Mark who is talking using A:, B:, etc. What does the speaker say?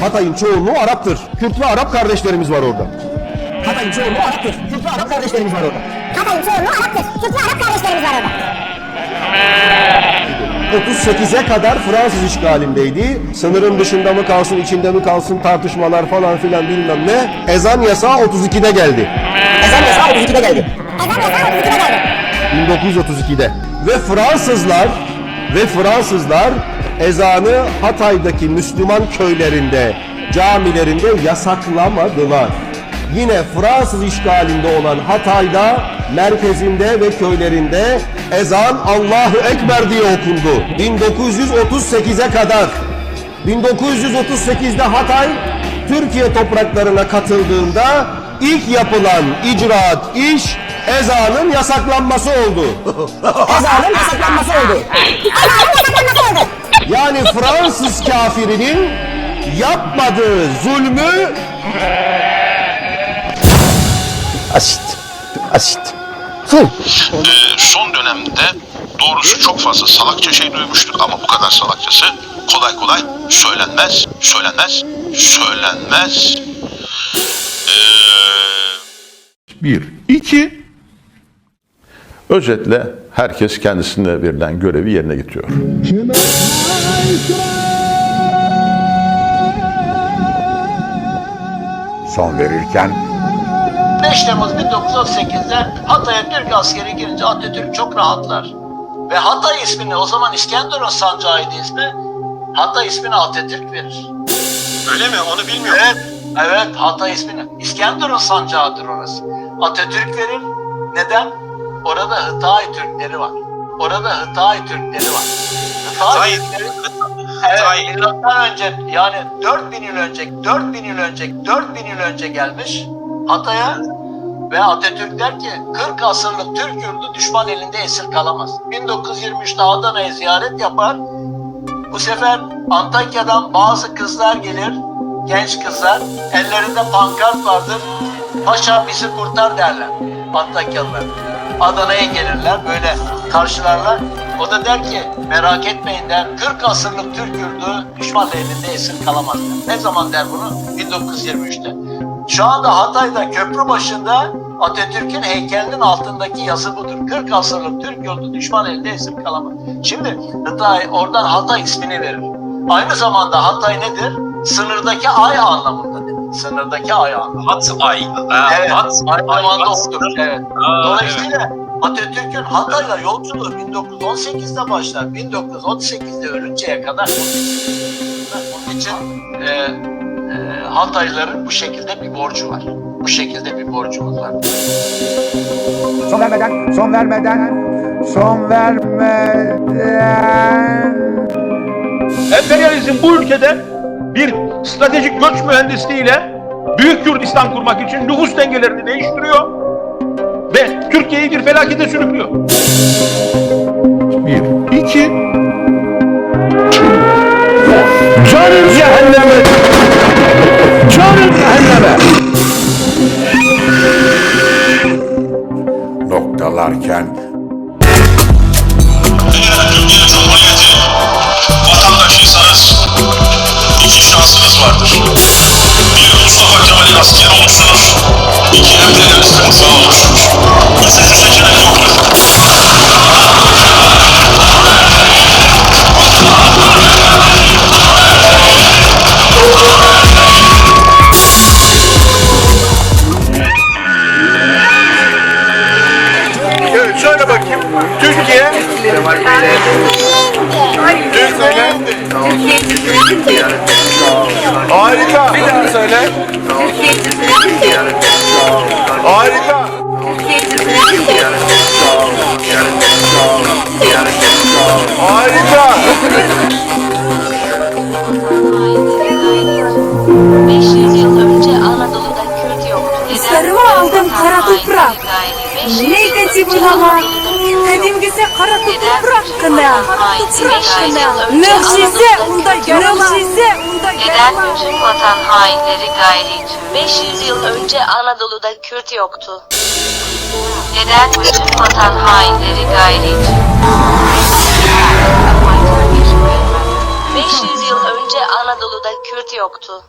A: Hatay'ın çoğunluğu Arap'tır. Kürt ve Arap kardeşlerimiz var orada.
B: Hatay'ın çoğunluğu Arap'tır. Kürt ve Arap kardeşlerimiz var orada.
C: Hatay'ın çoğunluğu Arap'tır. Kürt ve Arap kardeşlerimiz var orada.
A: 38'e kadar Fransız işgalindeydi. Sınırın dışında mı kalsın, içinde mi kalsın tartışmalar falan filan bilmem ne. Ezan yasağı 32'de geldi.
B: Ezan yasağı 32'de geldi.
C: Ezan yasağı 32'de geldi.
A: 1932'de. Ve Fransızlar ve Fransızlar ezanı Hatay'daki Müslüman köylerinde, camilerinde yasaklamadılar. Yine Fransız işgalinde olan Hatay'da, merkezinde ve köylerinde ezan Allahu Ekber diye okundu. 1938'e kadar. 1938'de Hatay Türkiye topraklarına katıldığında ilk yapılan icraat iş ezanın yasaklanması oldu.
B: Ezanın yasaklanması oldu.
C: Ezanın yasaklanması oldu.
A: Yani Fransız kafirinin yapmadığı zulmü
D: Asit. Asit.
E: Ee, son dönemde doğrusu çok fazla salakça şey duymuştuk ama bu kadar salakçası kolay kolay söylenmez, söylenmez, söylenmez. Ee,
F: Bir. İki. Özetle herkes kendisine verilen görevi yerine getiriyor.
G: son verirken
H: 5 Temmuz 1918'de Hatay'a Türk askeri girince Atatürk çok rahatlar. Ve Hatay ismini o zaman İskenderun sancağıydı ismi. Hatay ismini Atatürk verir.
E: Öyle mi? Onu bilmiyorum.
H: Evet, evet Hatay ismini. İskenderun sancağıdır orası. Atatürk verir. Neden? Orada Hıtay Türkleri var. Orada Hıtay Türkleri var. Hıtay, Türkleri Evet, milattan önce yani 4000 yıl önce 4000 yıl önce 4000 yıl önce gelmiş Hatay'a ve Atatürk der ki 40 asırlık Türk yurdu düşman elinde esir kalamaz. 1923'te Adana'ya ziyaret yapar. Bu sefer Antakya'dan bazı kızlar gelir, genç kızlar. Ellerinde pankart vardır. Paşa bizi kurtar derler Antakyalılar. Adana'ya gelirler, böyle karşılarlar. O da der ki merak etmeyin der 40 asırlık Türk yurdu düşman elinde esir kalamaz der. Ne zaman der bunu? 1923'te. Şu anda Hatay'da köprü başında Atatürk'ün heykelinin altındaki yazı budur. 40 asırlık Türk yurdu düşman elinde esir kalamaz. Şimdi Hatay oradan Hatay ismini verir. Aynı zamanda Hatay nedir? Sınırdaki ay anlamındadır. Sınırdaki ay anlamında.
E: Hat ay.
H: Evet, aynı zamanda odur. Evet.
E: Aa,
H: Dolayısıyla Atatürk'ün Hatay'la yolculuğu 1918'de başlar. 1918'de ölünceye kadar. Onun için e, e, Hataylıların bu şekilde bir borcu var. Bu şekilde bir borcumuz var.
G: son vermeden son vermeden son vermeden
I: Emperyalizm bu ülkede bir stratejik göç mühendisliğiyle Büyük Kürdistan kurmak için nüfus dengelerini değiştiriyor ve Türkiye'yi bir felakete sürüklüyor.
F: Bir. İki. Canın cehenneme. Canın cehenneme.
G: noktalarken
I: harika.
C: Kına. Mucize mucize
J: Neden bütün vatan hainleri gayri tüm 500 yıl önce Anadolu'da Kürt yoktu? Neden bütün vatan hainleri gayrici? 500 yıl önce Anadolu'da Kürt yoktu.